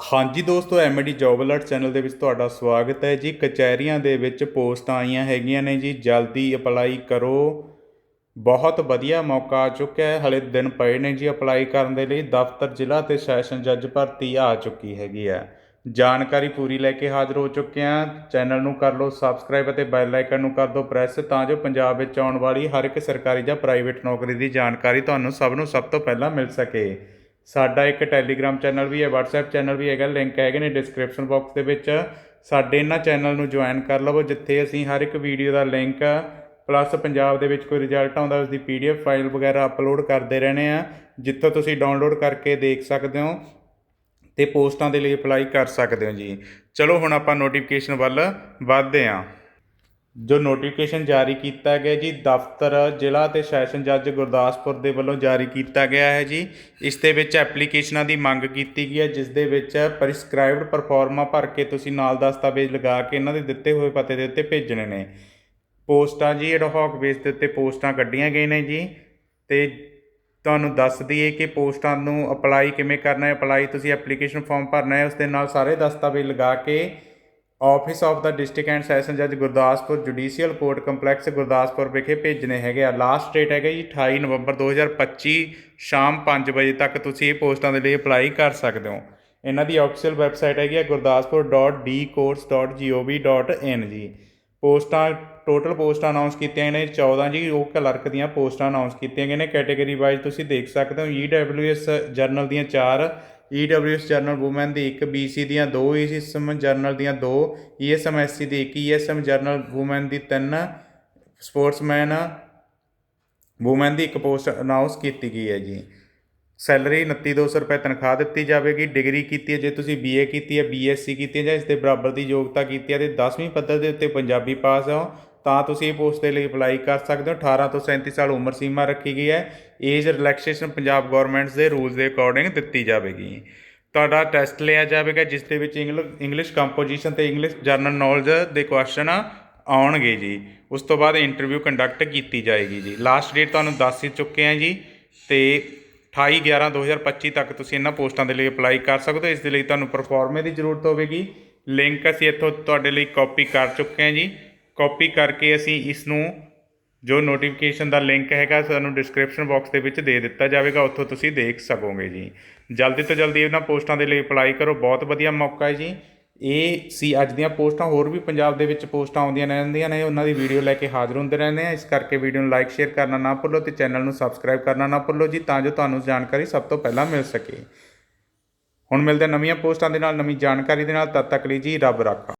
ਹਾਂਜੀ ਦੋਸਤੋ MD job alert channel ਦੇ ਵਿੱਚ ਤੁਹਾਡਾ ਸਵਾਗਤ ਹੈ ਜੀ। ਕਚਹਿਰੀਆਂ ਦੇ ਵਿੱਚ ਪੋਸਟਾਂ ਆਈਆਂ ਹੈਗੀਆਂ ਨੇ ਜੀ। ਜਲਦੀ ਅਪਲਾਈ ਕਰੋ। ਬਹੁਤ ਵਧੀਆ ਮੌਕਾ ਆ ਚੁੱਕਿਆ ਹੈ। ਹਲੇ ਦਿਨ ਪਏ ਨੇ ਜੀ ਅਪਲਾਈ ਕਰਨ ਦੇ ਲਈ। ਦਫ਼ਤਰ, ਜ਼ਿਲ੍ਹਾ ਤੇ ਸੈਸ਼ਨ ਜੱਜ ਭਰਤੀ ਆ ਚੁੱਕੀ ਹੈਗੀ ਆ ਜਾਣਕਾਰੀ ਪੂਰੀ ਲੈ ਕੇ ਹਾਜ਼ਰ ਹੋ ਚੁੱਕੇ ਹਾਂ। ਚੈਨਲ ਨੂੰ ਕਰ ਲਓ ਸਬਸਕ੍ਰਾਈਬ ਅਤੇ ਬੈਲ ਆਈਕਨ ਨੂੰ ਕਰ ਦਿਓ ਪ੍ਰੈਸ, ਤਾਂ ਜੋ ਪੰਜਾਬ ਵਿੱਚ ਆਉਣ ਵਾਲੀ ਹਰ ਇੱਕ ਸਰਕਾਰੀ ਜਾਂ ਪ੍ਰਾਈਵੇਟ ਨੌਕਰੀ ਦੀ ਜਾਣਕਾਰੀ ਤੁਹਾਨੂੰ ਸਭ ਨੂੰ ਸਭ ਤੋਂ ਪਹਿਲਾਂ ਮਿਲ ਸਕੇ। ਸਾਡਾ ਇੱਕ ਟੈਲੀਗ੍ਰਾਮ ਚੈਨਲ ਵੀ ਹੈ, WhatsApp ਚੈਨਲ ਵੀ ਹੈਗਾ, ਲਿੰਕ ਹੈਗੇ ਨੇ ਡਿਸਕ੍ਰਿਪਸ਼ਨ ਬਾਕਸ ਦੇ ਵਿੱਚ। ਸਾਡੇ ਇਹਨਾਂ ਚੈਨਲ ਨੂੰ ਜੁਆਇਨ ਕਰ ਲਵੋ, ਜਿੱਥੇ ਅਸੀਂ ਹਰ ਇੱਕ ਵੀਡੀਓ ਦਾ ਲਿੰਕ ਪਲੱਸ ਪੰਜਾਬ ਦੇ ਵਿੱਚ ਕੋਈ ਰਿਜ਼ਲਟ ਆਉਂਦਾ ਉਸ ਦੀ ਪੀਡੀਐਫ ਫਾਈਲ ਵਗੈਰਾ ਅਪਲੋਡ ਕਰਦੇ ਰਹਿੰਦੇ ਆ ਜਿੱਥੋਂ ਤੁਸੀਂ ਡਾਊਨਲੋਡ ਕਰਕੇ ਦੇਖ ਸਕਦੇ ਹੋ ਤੇ ਪੋਸਟਾਂ ਦੇ ਲਈ ਅਪਲਾਈ ਕਰ ਸਕਦੇ ਹੋ ਜੀ। ਚਲੋ ਹੁਣ ਆਪਾਂ ਨੋਟੀਫਿਕੇਸ਼ਨ ਵੱਲ ਵਧਦੇ ਹਾਂ। ਜੋ ਨੋਟੀਫਿਕੇਸ਼ਨ ਜਾਰੀ ਕੀਤਾ ਗਿਆ ਜੀ, ਦਫ਼ਤਰ, ਜ਼ਿਲ੍ਹਾ ਅਤੇ ਸੈਸ਼ਨ ਜੱਜ ਗੁਰਦਾਸਪੁਰ ਦੇ ਵੱਲੋਂ ਜਾਰੀ ਕੀਤਾ ਗਿਆ ਹੈ ਜੀ। ਇਸ ਦੇ ਵਿੱਚ ਐਪਲੀਕੇਸ਼ਨਾਂ ਦੀ ਮੰਗ ਕੀਤੀ ਗਈ ਹੈ, ਜਿਸ ਦੇ ਵਿੱਚ ਪ੍ਰਿਸਕ੍ਰਾਈਬਡ ਪਰਫਾਰਮਾ ਭਰ ਕੇ ਤੁਸੀਂ ਨਾਲ ਦਸਤਾਵੇਜ਼ ਲਗਾ ਕੇ ਇਹਨਾਂ ਦੇ ਦਿੱਤੇ ਹੋਏ ਪਤੇ ਦੇ ਉੱਤੇ ਭੇਜਣੇ ਨੇ। ਪੋਸਟਾਂ ਜੀ ਐਡਹੌਕ ਬੇਸ ਦੇ ਉੱਤੇ ਪੋਸਟਾਂ ਕੱਢੀਆਂ ਗਈਆਂ ਨੇ ਜੀ। ਤੇ ਤੁਹਾਨੂੰ ਦੱਸ ਦਈਏ ਕਿ ਪੋਸਟਾਂ ਨੂੰ ਅਪਲਾਈ ਕਿਵੇਂ ਕਰਨਾ ਹੈ ਅਪਲਾਈ ਤੁਸੀਂ ਐਪਲੀਕੇਸ਼ਨ ਫਾਰਮ ਭਰਨਾ ਹੈ, ਉਸ ਦੇ ਨਾਲ ਸਾਰੇ ਦਸਤਾਵੇਜ਼ ਲਗਾ ਕੇ office of the district and session ਜੱਜ Gurdaspur judicial court complex Gurdaspur ਵਿਖੇ ਭੇਜਣੇ ਹੈਗੇ ਆ। ਲਾਸਟ ਡੇਟ ਹੈਗਾ ਜੀ 28 ਨਵੰਬਰ 2025 ਸ਼ਾਮ 5 ਵਜੇ ਤੱਕ ਤੁਸੀਂ ਇਹ ਪੋਸਟਾਂ ਦੇ ਲਈ ਅਪਲਾਈ ਕਰ ਸਕਦੇ ਹੋ। ਇਹਨਾਂ ਦੀ ਆਫੀਸ਼ੀਅਲ ਵੈਬਸਾਈਟ ਹੈਗੀ ਹੈ gursdaspur.dcourse.gov.in ਜੀ। ਪੋਸਟਾਂ ਟੋਟਲ ਪੋਸਟਾਂ ਅਨਾਉਂਸ ਕੀਤੀਆਂ ਨੇ 14 ਜੀ ਉਹ ਕਲਰਕ ਦੀਆਂ ਪੋਸਟਾਂ ਅਨਾਉਂਸ ਕੀਤੀਆਂ ਗਈਆਂ ਨੇ। ਕੈਟਾਗਰੀ ਵਾਈਜ਼ ਤੁਸੀਂ ਦੇਖ ਸਕਦੇ ਹੋ ਈਡਬਲਯੂਐਸ ਜਰਨਲ ਦੀਆਂ 4 ਈਡਬਲਯੂਐਸ ਜਰਨਲ ਔਮਨ ਦੀ 1 ਬੀਸੀ ਦੀਆਂ 2 ਈਐਸਐਮ ਜਰਨਲ ਦੀਆਂ 2 ਈਐਸਐਮ ਐਸਸੀ ਦੀ 1 ਈਐਸਐਮ ਜਰਨਲ ਔਮਨ ਦੀ ਤਿੰਨ ਸਪੋਰਟਸਮੈਨ ਔਮਨ ਦੀ ਇੱਕ ਪੋਸਟ ਅਨਾਉਂਸ ਕੀਤੀ ਗਈ ਹੈ ਜੀ। ਸੈਲਰੀ 2900 ਰੁਪਏ ਤਨਖਾਹ ਦਿੱਤੀ ਜਾਵੇਗੀ ਡਿਗਰੀ ਕੀਤੀ ਹੈ, ਜੇ ਤੁਸੀਂ ਬੀਏ ਕੀਤੀ ਹੈ ਬੀਐਸਸੀ ਕੀਤੀ ਹੈ ਜਾਂ ਇਸ ਦੇ ਬਰਾਬਰ ਦੀ ਯੋਗਤਾ ਕੀਤੀ ਹੈ, ਤੇ 10ਵੀਂ ਪੱਧਰ ਦੇ ਉੱਤੇ ਪੰਜਾਬੀ ਪਾਸ ਹੋ ਤਾਂ ਤੁਸੀਂ ਇਹ ਪੋਸਟ ਦੇ ਲਈ ਅਪਲਾਈ ਕਰ ਸਕਦੇ ਹੋ। 18 ਤੋਂ 37 ਸਾਲ ਉਮਰ ਸੀਮਾ ਰੱਖੀ ਗਈ ਹੈ। ਏਜ ਰਿਲੈਕਸੇਸ਼ਨ ਪੰਜਾਬ ਗਵਰਨਮੈਂਟਸ ਦੇ ਰੂਲਸ ਦੇ ਅਕੋਰਡਿੰਗ ਦਿੱਤੀ ਜਾਵੇਗੀ। ਤੁਹਾਡਾ ਟੈਸਟ ਲਿਆ ਜਾਵੇਗਾ, ਜਿਸ ਦੇ ਵਿੱਚ ਇੰਗਲਿਸ਼ ਕੰਪੋਜੀਸ਼ਨ ਤੇ ਇੰਗਲਿਸ਼ ਜਰਨਲ ਨੌਲੇਜ ਦੇ ਕੁਐਸਚਨ ਆਉਣਗੇ ਜੀ। ਉਸ ਤੋਂ ਬਾਅਦ ਇੰਟਰਵਿਊ ਕੰਡਕਟ ਕੀਤੀ ਜਾਏਗੀ ਜੀ। ਲਾਸਟ ਡੇਟ ਤੁਹਾਨੂੰ ਦੱਸ ਹੀ ਚੁੱਕੇ ਹਾਂ ਜੀ। ਤੇ 28 11 2025 ਤੱਕ ਤੁਸੀਂ ਇਹਨਾਂ ਪੋਸਟਾਂ ਦੇ ਲਈ ਅਪਲਾਈ ਕਰ ਸਕਦੇ ਹੋ। ਇਸ ਦੇ ਲਈ ਤੁਹਾਨੂੰ ਪਰਫਾਰਮੇ ਦੀ ਜ਼ਰੂਰਤ ਹੋਵੇਗੀ। ਲਿੰਕ ਅਸੀਂ ਇੱਥੋਂ ਤੁਹਾਡੇ ਲਈ ਕਾਪੀ ਕਰ ਚੁੱਕੇ ਹਾਂ ਜੀ। ਕਾਪੀ ਕਰਕੇ ਅਸੀਂ ਇਸ ਨੂੰ ਜੋ ਨੋਟੀਫਿਕੇਸ਼ਨ ਦਾ ਲਿੰਕ ਹੈਗਾ, ਸਾਨੂੰ ਡਿਸਕ੍ਰਿਪਸ਼ਨ ਬਾਕਸ ਦੇ ਵਿੱਚ ਦੇ ਦਿੱਤਾ ਜਾਵੇਗਾ, ਉੱਥੋਂ ਤੁਸੀਂ ਦੇਖ ਸਕੋਗੇ ਜੀ। ਜਲਦੀ ਤੋਂ ਜਲਦੀ ਇਹਨਾਂ ਪੋਸਟਾਂ ਦੇ ਲਈ ਅਪਲਾਈ ਕਰੋ, ਬਹੁਤ ਵਧੀਆ ਮੌਕਾ ਹੈ ਜੀ। ਇਹ ਸੀ ਅੱਜ ਦੀਆਂ ਪੋਸਟਾਂ, ਹੋਰ ਵੀ ਪੰਜਾਬ ਦੇ ਵਿੱਚ ਪੋਸਟਾਂ ਆਉਂਦੀਆਂ ਰਹਿੰਦੀਆਂ ਨੇ, ਉਹਨਾਂ ਦੀ ਵੀਡੀਓ ਲੈ ਕੇ ਹਾਜ਼ਰ ਹੁੰਦੇ ਰਹਿੰਦੇ ਆ ਇਸ ਕਰਕੇ ਵੀਡੀਓ ਨੂੰ ਲਾਈਕ ਸ਼ੇਅਰ ਕਰਨਾ ਨਾ ਭੁੱਲੋ ਤੇ ਚੈਨਲ ਨੂੰ ਸਬਸਕ੍ਰਾਈਬ ਕਰਨਾ ਨਾ ਭੁੱਲੋ ਜੀ, ਤਾਂ ਜੋ ਤੁਹਾਨੂੰ ਜਾਣਕਾਰੀ ਸਭ ਤੋਂ ਪਹਿਲਾਂ ਮਿਲ ਸਕੇ। ਹੁਣ ਮਿਲਦੇ ਨਵੀਆਂ ਪੋਸਟਾਂ ਦੇ ਨਾਲ, ਨਵੀਂ ਜਾਣਕਾਰੀ ਦੇ ਨਾਲ, ਤਦ ਤੱਕ ਲਈ ਜੀ ਰੱਬ ਰਾਖਾ।